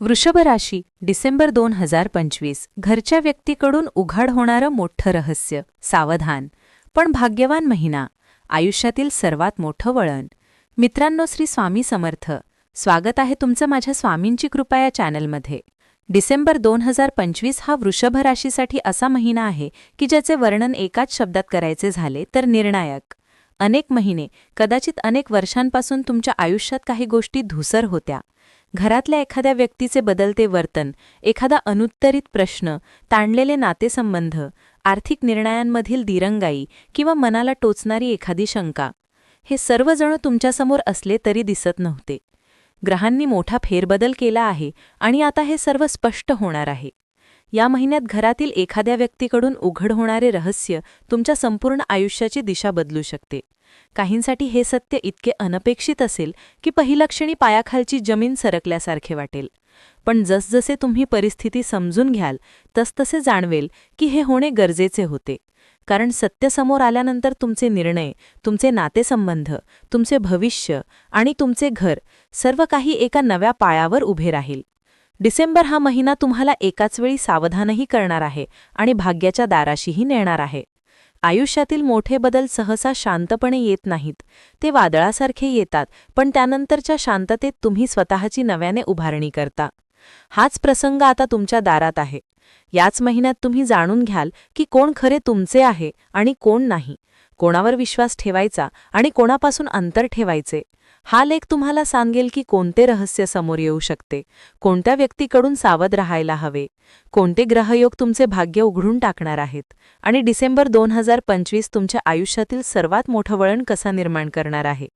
वृषभ राशी डिसेंबर दोन हजार पंचवीस. घरच्या व्यक्तीकडून उघाड होणारं मोठं रहस्य. सावधान. पण भाग्यवान महिना. आयुष्यातील सर्वात मोठं वळण. मित्रांनो श्री स्वामी समर्थ. स्वागत आहे तुमचं माझ्या स्वामींची कृपा या चॅनलमध्ये. डिसेंबर दोन हजार पंचवीस हा वृषभ राशीसाठी असा महिना आहे की ज्याचे वर्णन एकाच शब्दात करायचे झाले तर निर्णायक. अनेक महिने कदाचित अनेक वर्षांपासून तुमच्या आयुष्यात काही गोष्टी धुसर होत्या. घरातल्या एखाद्या व्यक्तीचे बदलते वर्तन एखादा अनुत्तरित प्रश्न ताणलेले नातेसंबंध आर्थिक निर्णयांमधील दिरंगाई किंवा मनाला टोचणारी एखादी शंका हे सर्वजण तुमच्यासमोर असले तरी दिसत नव्हते. ग्रहांनी मोठा फेरबदल केला आहे आणि आता हे सर्व स्पष्ट होणार आहे. या महिन्यात घरातील एखाद्या व्यक्तीकडून उघड होणारे रहस्य तुमच्या संपूर्ण आयुष्याची दिशा बदलू शकते. काहींसाठी हे सत्य इतके अनपेक्षित असेल की पहिलक्षणी पायाखालची जमीन सरकल्यासारखे वाटेल. पण जसजसे तुम्ही परिस्थिती समजून घ्याल तसतसे जाणवेल की हे होणे गरजेचे होते. कारण सत्य समोर आल्यानंतर तुमचे निर्णय तुमचे नातेसंबंध तुमचे भविष्य आणि तुमचे घर सर्व काही एका नव्या पायावर उभे राहील. डिसेंबर हा महिना तुम्हाला एकाच वेळी सावधानही करणार आहे आणि भाग्याच्या दाराशीही नेणार आहे. आयुष्यातील मोठे बदल सहसा शांतपणे येत नाहीत. ते वादळासारखे येतात पण त्यानंतरच्या शांततेत तुम्ही स्वतःची नव्याने उभारणी करता. हाच प्रसंग आता तुमच्या दारात आहे. याच महिन्यात तुम्ही जाणून घ्याल की कोण खरे तुमचे आहे आणि कोण नाही. कोणावर विश्वास ठेवायचा आणि कोणापासून अंतर ठेवायचे? हा लेख तुम्हाला सांगेल की कोणते रहस्य समोर येऊ शकते? कोणत्या व्यक्तीकडून सावध राहायला हवे? कोणते ग्रहयोग तुमचे भाग्य उघडून टाकणार आहेत? आणि डिसेंबर दोन हजार पंचवीस तुमच्या आयुष्यातील सर्वात मोठं वळण कसा निर्माण करणार आहे?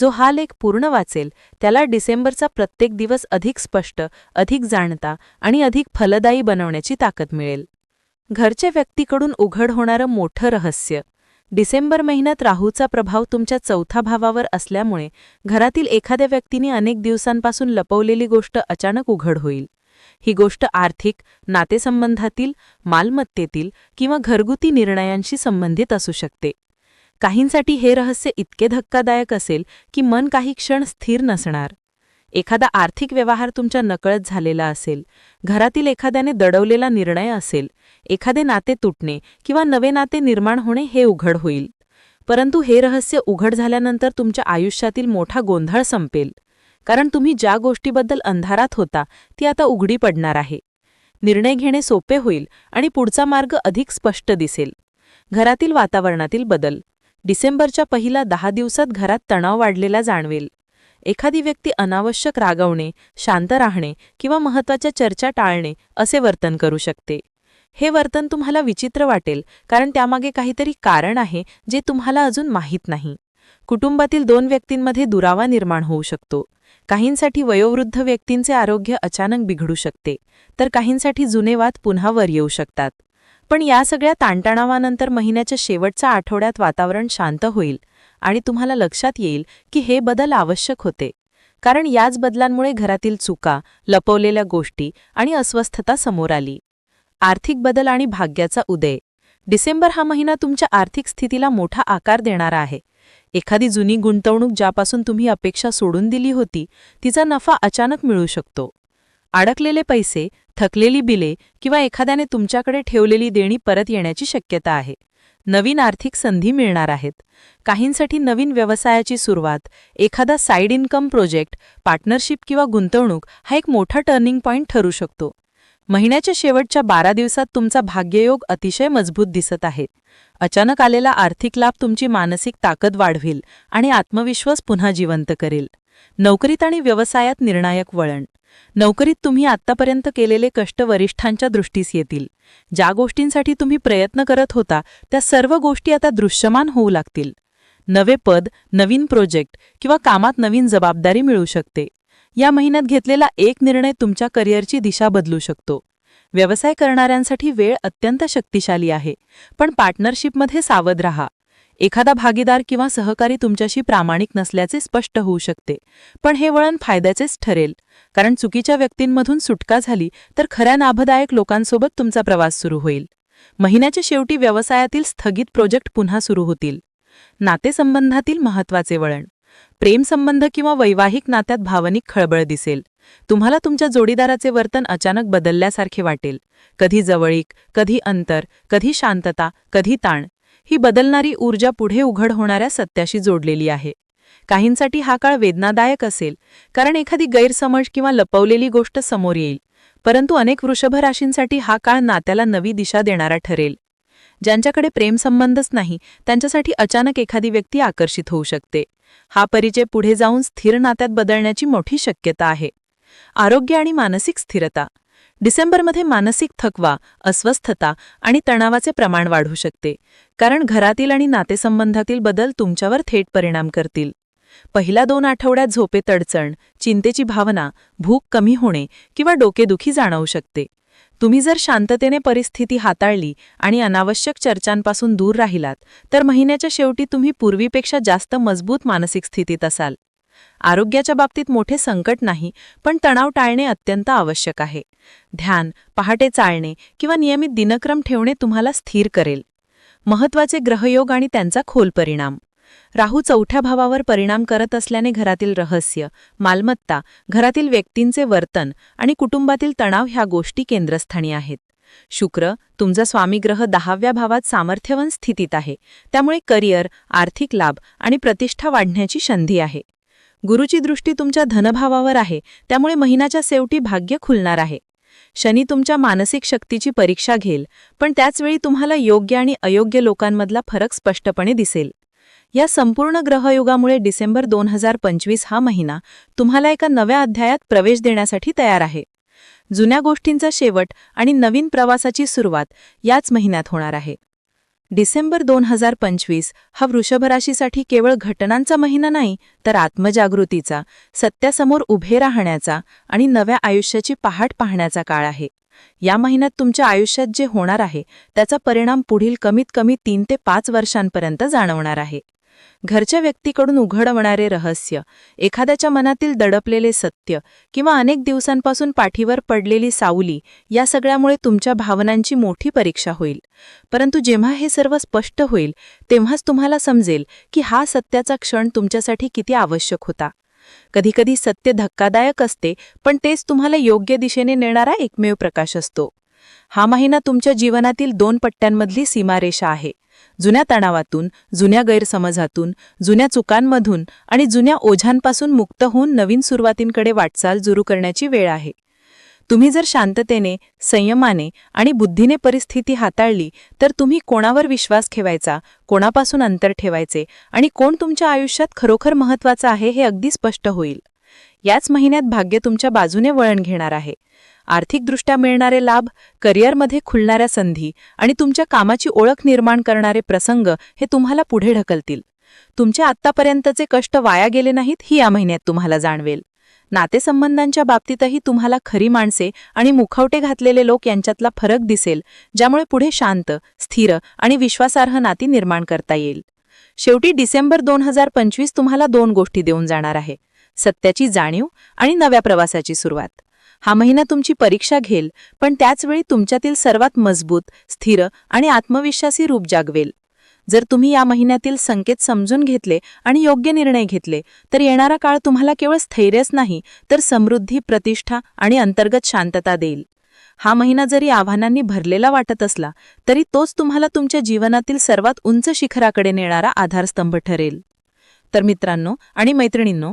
जो हा लेख पूर्ण वाचेल त्याला डिसेंबरचा प्रत्येक दिवस अधिक स्पष्ट अधिक जाणता आणि अधिक फलदायी बनवण्याची ताकद मिळेल. घरच्या व्यक्तीकडून उघड होणारं मोठं रहस्य डिसेंबर महिन्यात राहूचा प्रभाव तुमच्या चौथा भावावर असल्यामुळे घरातील एखाद्या व्यक्तीने अनेक दिवसांपासून लपवलेली गोष्ट अचानक उघड होईल. ही गोष्ट आर्थिक नातेसंबंधातील मालमत्तेतील किंवा घरगुती निर्णयांशी संबंधित असू शकते. काहींसाठी हे रहस्य इतके धक्कादायक असेल की मन काही क्षण स्थिर नसणार. एखादा आर्थिक व्यवहार तुमच्या नकळत झालेला असेल घरातील एखाद्याने दडवलेला निर्णय असेल एखादे नाते तुटणे किंवा नवे नाते निर्माण होणे हे उघड होईल. परंतु हे रहस्य उघड झाल्यानंतर तुमच्या आयुष्यातील मोठा गोंधळ संपेल. कारण तुम्ही ज्या गोष्टीबद्दल अंधारात होता ती आता उघडी पडणार आहे. निर्णय घेणे सोपे होईल आणि पुढचा मार्ग अधिक स्पष्ट दिसेल. घरातील वातावरणातील बदल. डिसेंबरच्या पहिला दहा दिवसात घरात तणाव वाढलेला जाणवेल. एखादी व्यक्ती अनावश्यक रागवणे शांत राहणे किंवा महत्त्वाच्या चर्चा टाळणे असे वर्तन करू शकते. हे वर्तन तुम्हाला विचित्र वाटेल कारण त्यामागे काहीतरी कारण आहे जे तुम्हाला अजून माहीत नाही. कुटुंबातील दोन व्यक्तींमध्ये दुरावा निर्माण होऊ शकतो. काहींसाठी वयोवृद्ध व्यक्तींचे आरोग्य अचानक बिघडू शकते तर काहींसाठी जुने वाद पुन्हा वर येऊ शकतात. पण या सगळ्या ताणतणावानंतर महिन्याच्या शेवटच्या आठवड्यात वातावरण शांत होईल आणि तुम्हाला लक्षात येईल की हे बदल आवश्यक होते. कारण याच बदलांमुळे घरातील चुका लपवलेल्या गोष्टी आणि अस्वस्थता समोर आली. आर्थिक बदल आणि भाग्याचा उदय. डिसेंबर हा महिना तुमच्या आर्थिक स्थितीला मोठा आकार देणारा आहे. एखादी जुनी गुंतवणूक ज्यापासून तुम्ही अपेक्षा सोडून दिली होती तिचा नफा अचानक मिळू शकतो. अडकलेले पैसे थकलेली बिले किंवा एखाद्याने तुमच्याकडे ठेवलेली देणी परत येण्याची शक्यता आहे. नवीन आर्थिक संधी मिळणार आहेत. काहींसाठी नवीन व्यवसायाची सुरुवात एखादा साईड इन्कम प्रोजेक्ट पार्टनरशिप किंवा गुंतवणूक हा एक मोठा टर्निंग पॉईंट ठरू शकतो. महिन्याच्या शेवटच्या बारा दिवसात तुमचा भाग्ययोग अतिशय मजबूत दिसत आहे. अचानक आलेला आर्थिक लाभ तुमची मानसिक ताकद वाढविल आणि आत्मविश्वास पुन्हा जिवंत करेल. नोकरीत आणि व्यवसायात निर्णायक वळण. नोकरीत तुम्ही आत्तापर्यंत केलेले कष्ट वरिष्ठांच्या दृष्टीस येतील. ज्या गोष्टींसाठी तुम्ही प्रयत्न करत होता त्या सर्व गोष्टी आता दृश्यमान होऊ लागतील. नवे पद नवीन प्रोजेक्ट किंवा कामात नवीन जबाबदारी मिळू शकते. या महिन्यात घेतलेला एक निर्णय तुमच्या करिअरची दिशा बदलू शकतो. व्यवसाय करणाऱ्यांसाठी वेळ अत्यंत शक्तिशाली आहे पण पार्टनरशिपमध्ये सावध रहा. एखादा भागीदार किंवा सहकारी तुमच्याशी प्रामाणिक नसल्याचे स्पष्ट होऊ शकते. पण हे वळण फायद्याचेच ठरेल. कारण चुकीच्या व्यक्तींमधून सुटका झाली तर खऱ्या नाभदायक लोकांसोबत तुमचा प्रवास सुरू होईल. महिन्याच्या शेवटी व्यवसायातील स्थगित प्रोजेक्ट पुन्हा सुरू होतील. नातेसंबंधातील महत्त्वाचे वळण. प्रेमसंबंध किंवा वैवाहिक नात्यात भावनिक खळबळ दिसेल. तुम्हाला तुमच्या जोडीदाराचे वर्तन अचानक बदलल्यासारखे वाटेल. कधी जवळीक कधी अंतर कधी शांतता कधी ताण. ही बदलणारी ऊर्जा पुढे उघड होणाऱ्या सत्याशी जोडलेली आहे. काहींसाठी हा काळ वेदनादायक असेल कारण एखादी गैरसमज किंवा लपवलेली गोष्ट समोर येईल परंतु अनेक वृषभ राशींसाठी हा काळ नात्याला नवी दिशा देणारा ठरेल. ज्यांच्याकडे प्रेमसंबंधच नाही त्यांच्यासाठी अचानक एखादी व्यक्ती आकर्षित होऊ शकते. हा परिचय पुढे जाऊन स्थिर नात्यात बदलण्याची मोठी शक्यता आहे. आरोग्य आणि मानसिक स्थिरता. डिसेंबरमध्ये मानसिक थकवा अस्वस्थता आणि तणावाचे प्रमाण वाढू शकते. कारण घरातील आणि नातेसंबंधातील बदल तुमच्यावर थेट परिणाम करतील. पहिल्या दोन आठवड्यात झोपेत अडचण चिंतेची भावना भूक कमी होणे किंवा डोकेदुखी जाणवू शकते. तुम्ही जर शांततेने परिस्थिती हाताळली आणि अनावश्यक चर्चांपासून दूर राहिलात तर महिन्याच्या शेवटी तुम्ही पूर्वीपेक्षा जास्त मजबूत मानसिक स्थितीत असाल. आरोग्याच्या बाबतीत मोठे संकट नाही पण तणाव टाळणे अत्यंत आवश्यक आहे. ध्यान पहाटे चालणे किंवा नियमित दिनक्रम ठेवणे तुम्हाला स्थिर करेल. महत्त्वाचे ग्रहयोग आणि त्यांचा खोल परिणाम. राहू चौथ्या भावावर परिणाम करत असल्याने घरातील रहस्य मालमत्ता घरातील व्यक्तींचे वर्तन आणि कुटुंबातील तणाव ह्या गोष्टी केंद्रस्थानी आहेत. शुक्र तुमचा स्वामीग्रह दहाव्या भावात सामर्थ्यवन स्थितीत आहे. त्यामुळे करिअर आर्थिक लाभ आणि प्रतिष्ठा वाढण्याची संधी आहे. गुरुची दृष्टी तुमच्या धनभावावर आहे त्यामुळे महिन्याच्या शेवटी भाग्य खुलणार आहे. शनी तुमच्या मानसिक शक्तीची परीक्षा घेईल पण त्याचवेळी तुम्हाला योग्य आणि अयोग्य लोकांमधला फरक स्पष्टपणे दिसेल. या संपूर्ण ग्रहयुगामुळे डिसेंबर दोन हजार पंचवीस हा महिना तुम्हाला एका नव्या अध्यायात प्रवेश देण्यासाठी तयार आहे. जुन्या गोष्टींचा शेवट आणि नवीन प्रवासाची सुरुवात याच महिन्यात होणार आहे. डिसेंबर दोन हजार पंचवीस हा वृषभराशीसाठी केवळ घटनांचा महिना नाही तर आत्मजागृतीचा सत्यासमोर उभे राहण्याचा आणि नव्या आयुष्याची पहाट पाहण्याचा काळ आहे. या महिन्यात तुमच्या आयुष्यात जे होणार आहे त्याचा परिणाम पुढील कमीत कमी तीन ते पाच वर्षांपर्यंत जाणवणार आहे. घरच्या व्यक्तीकडून उघडवणारे रहस्य एखाद्याच्या मनातील दडपलेले सत्य किंवा अनेक दिवसांपासून पाठीवर पडलेली सावली या सगळ्यामुळे तुमच्या भावनांची मोठी परीक्षा होईल. परंतु जेव्हा हे सर्व स्पष्ट होईल तेव्हाच तुम्हाला समजेल की हा सत्याचा क्षण तुमच्यासाठी किती आवश्यक होता. कधीकधी सत्य धक्कादायक असते पण तेच तुम्हाला योग्य दिशेने नेणारा एकमेव प्रकाश असतो. हा महिना तुमच्या जीवनातील दोन पट्ट्यांमधली सीमारेषा आहे. जुन्या तणावातून जुन्या गैरसमजातून जुन्या चुकांमधून आणि जुन्या ओझांपासून मुक्त होऊन नवीन सुरुवातींकडे वाटचाल सुरू करण्याची वेळ आहे. तुम्ही जर शांततेने संयमाने आणि बुद्धीने परिस्थिती हाताळली तर तुम्ही कोणावर विश्वास ठेवायचा कोणापासून अंतर ठेवायचे आणि कोण तुमच्या आयुष्यात खरोखर महत्वाचं आहे हे अगदी स्पष्ट होईल. याच महिन्यात भाग्य तुमच्या बाजूने वळण घेणार आहे. आर्थिकदृष्ट्या मिळणारे लाभ करिअरमध्ये खुलणाऱ्या संधी आणि तुमच्या कामाची ओळख निर्माण करणारे प्रसंग हे तुम्हाला पुढे ढकलतील. तुमचे आत्तापर्यंतचे कष्ट वाया गेले नाहीत ही या महिन्यात तुम्हाला जाणवेल. नातेसंबंधांच्या बाबतीतही तुम्हाला खरी माणसे आणि मुखवटे घातलेले लोक यांच्यातला फरक दिसेल ज्यामुळे पुढे शांत स्थिर आणि विश्वासार्ह नाती निर्माण करता येईल. शेवटी डिसेंबर दोन हजार पंचवीस तुम्हाला दोन गोष्टी देऊन जाणार आहे. सत्याची जाणीव आणि नव्या प्रवासाची सुरुवात. हा महिना तुमची परीक्षा घेल पण त्याचवेळी तुमच्यातील सर्वात मजबूत स्थिर आणि आत्मविश्वासी रूप जागवेल. जर तुम्ही या महिन्यातील संकेत समजून घेतले आणि योग्य निर्णय घेतले तर येणारा काळ तुम्हाला केवळ स्थैर्यच नाही तर समृद्धी प्रतिष्ठा आणि अंतर्गत शांतता देईल. हा महिना जरी आव्हानांनी भरलेला वाटत असला तरी तोच तुम्हाला तुमच्या जीवनातील सर्वात उंच शिखराकडे नेणारा आधारस्तंभ ठरेल. तर मित्रांनो आणि मैत्रिणींनो